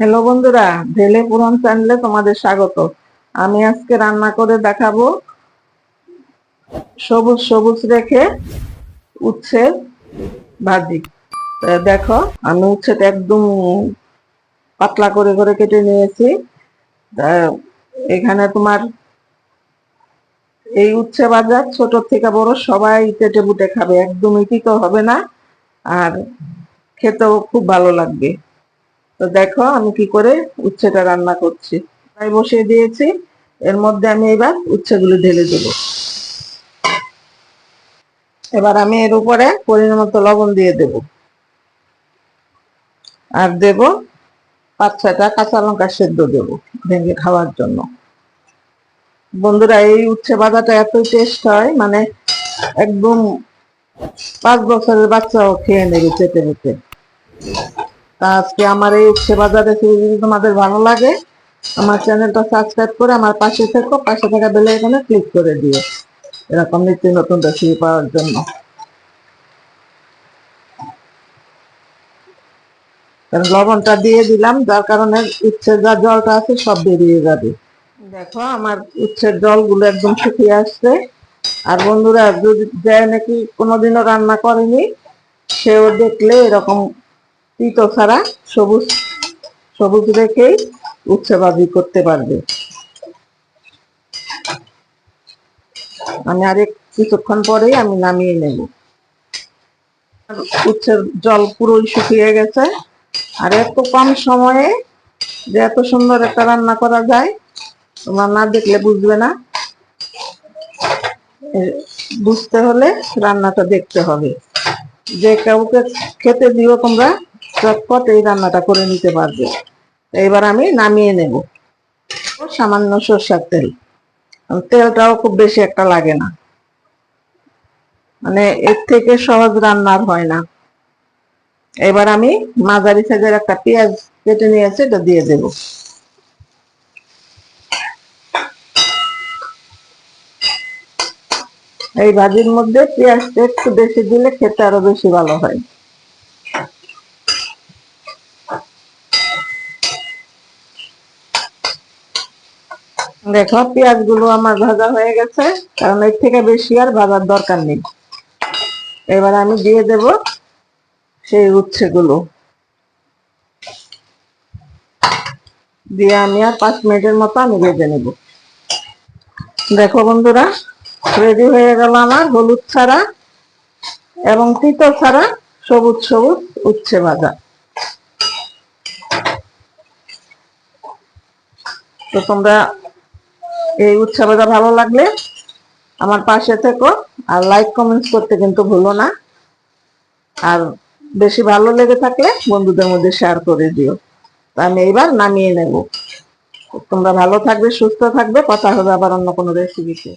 Hello বন্ধুরা ঢেলে পুরান চ্যানেলে তোমাদের স্বাগত। আমি আজকে রান্না করে দেখাবো সবুজ সবুজ রেখে উচ্ছে ভাজি। দেখো, আমি উচ্ছেটা একদম পাতলা করে করে কেটে নিয়েছি। এখানে তোমার এই উচ্ছে বাজার ছোট থেকে বড় সবাই কেটে বুটে খাবে, একদমই তিতো হবে না। আর খেতেও খুব ভালো লাগবে। তো দেখো আমি কি করে উচ্ছেটা রান্না করছি। তাই বসিয়ে দিয়েছি, এর মধ্যে আমি এবার উচ্ছেগুলো ঢেলে দেব। এবার আমি এর উপরে পরিমাণ মতো লবণ দিয়ে দেব। আর দেব পাঁচ ছয়টা কাঁচা লঙ্কা সেদ্ধ দেব ভেঙে খাওয়ার জন্য। বন্ধুরা, এই উচ্ছে ভাজাটা এতই টেস্ট হয় মানে একদম পাঁচ বছরের বাচ্চাও খেয়ে নেবে, চেটে চেটে তা আজকে আমার এই উচ্ছে বাজার যদি তোমাদের ভালো লাগে, আমার চ্যানেলটা সাবস্ক্রাইব করে আমার পাশে থেকো, পাশে থাকা বেলে এখানে ক্লিক করে দিও। এরকম নিত্য নতুন রেসিপি পাওয়ার জন্য। লবণটা দিয়ে দিলাম, যার কারণে উচ্ছের যা জলটা আছে সব বেরিয়ে যাবে। দেখো, আমার উচ্ছের জলগুলো একদম শুকিয়ে আসছে। আর বন্ধুরা, যদি যায় নাকি কোনোদিনও রান্না করেনি, সেও দেখলে এরকম তিতো ছাড়া সবুজ সবুজ রেখেই উচ্ছে করতে পারবে। আমি আরেক কিছুক্ষণ পরেই আমি নামিয়ে নেব। উচ্ছের জল পুরোই শুকিয়ে গেছে। আর এত কম সময়ে যে এত সুন্দর একটা রান্না করা যায়, তোমরা না দেখলে বুঝবে না। বুঝতে হলে রান্নাটা দেখতে হবে। যে কাউকে খেতে দিও তোমরা চটপট এই রান্নাটা করে নিতে পারবে। এবার আমি নামিয়ে নেব। সামান্য সর্ষার তেল। তেলটাও খুব বেশি একটা লাগে না। মানে এর থেকে সহজ রান্নার হয় না। এবার আমি মাঝারি সাইজের একটা পেঁয়াজ কেটে নিয়েছি এটা দিয়ে দেব। এই ভাজির মধ্যে পেঁয়াজটা একটু বেশি দিলে খেতে আরও বেশি ভালো হয়। দেখো পেঁয়াজগুলো আমার ভাজা হয়ে গেছে, কারণ এর থেকে বেশি আর ভাজার দরকার নেই। এবার আমি দিয়ে দেব সেই উচ্ছে গুলো দিয়ে আমি আর পাঁচ মিনিটের মতো আমি ভেজে নেব। দেখো বন্ধুরা রেডি হয়ে গেল আমার হলুদ ছাড়া এবং তিতো ছাড়া সবুজ সবুজ উচ্ছে ভাজা। তো তোমরা এই উৎসবটা ভালো লাগলে আমার পাশে থেকো আর লাইক কমেন্টস করতে কিন্তু ভুলো না। আর বেশি ভালো লেগে থাকলে বন্ধুদের মধ্যে শেয়ার করে দিও। তা আমি এইবার নামিয়ে নেব। তোমরা ভালো থাকবে, সুস্থ থাকবে, কথা হবে আবার অন্য কোনো রেসিপিতে